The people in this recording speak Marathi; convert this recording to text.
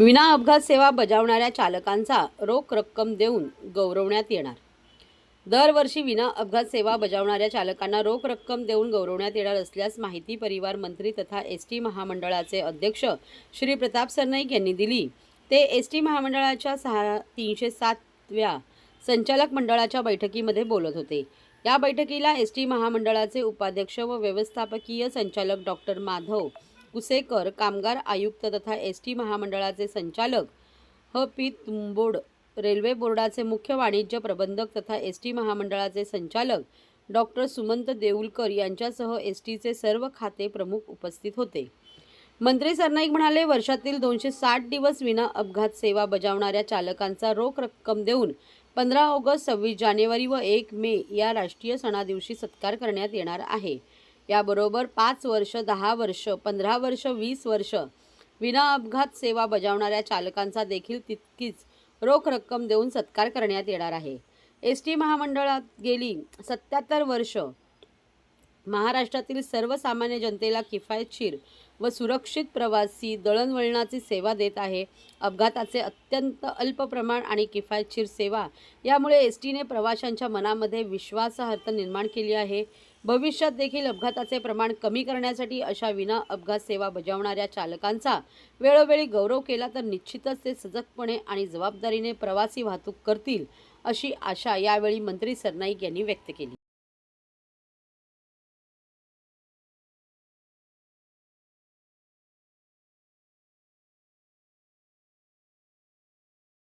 विना अपघात सेवा बजावणाऱ्या चालकांचा रोख रक्कम देऊन गौरवण्यात येणार. दरवर्षी विना अपघात सेवा बजावणाऱ्या चालकांना रोख रक्कम देऊन गौरवण्यात येणार असल्यास माहिती परिवार मंत्री तथा एस टी महामंडळाचे अध्यक्ष श्री प्रताप सरनाईक यांनी दिली. ते एस टी महामंडळाच्या सहा तीनशे सातव्या संचालक मंडळाच्या बैठकीमध्ये बोलत होते. या बैठकीला एस टी महामंडळाचे उपाध्यक्ष व व्यवस्थापकीय संचालक डॉक्टर माधव कुसेकर कामगार आयुक्त तथा एस टी महामंडळाचे संचालक ह पी तुंबोड रेल्वे बोर्डाचे मुख्य वाणिज्य प्रबंधक तथा एस टी महामंडळाचे संचालक डॉक्टर सुमंत देऊलकर यांच्यासह एस टीचे सर्व खाते प्रमुख उपस्थित होते. मंत्री सरनाईक म्हणाले वर्षातील दोनशे साठ दिवस विना अपघात सेवा बजावणाऱ्या चालकांचा रोख रक्कम देऊन पंधरा ऑगस्ट सव्वीस जानेवारी व एक मे या राष्ट्रीय सणादिवशी सत्कार करण्यात येणार आहे. याबरोबर पाच वर्ष दहा वर्ष पंधरा वर्ष वीस वर्ष विना अपघात सेवा बजावणाऱ्या चालकांचा देखील तितकीच रोख रक्कम देऊन सत्कार करण्यात येणार आहे. एस टी महामंडळात गेली सत्याहत्तर वर्ष महाराष्ट्रातील सर्वसामान्य जनतेला किफायतशीर व सुरक्षित प्रवासी दळणवळणाची सेवा देत आहे. अपघाताचे अत्यंत अल्प प्रमाण आणि किफायतशीर सेवा यामुळे एस टीने प्रवाशांच्या मनामध्ये विश्वासार्हता निर्माण केली आहे. भविष्यात देखील अपघाताचे प्रमाण कमी करण्यासाठी अशा विना अपघात सेवा बजावणाऱ्या चालकांचा वेळोवेळी गौरव केला तर निश्चितच ते सजगपणे आणि जबाबदारीने प्रवासी वाहतूक करतील अशी आशा यावेळी मंत्री सरनाईक यांनी व्यक्त केली.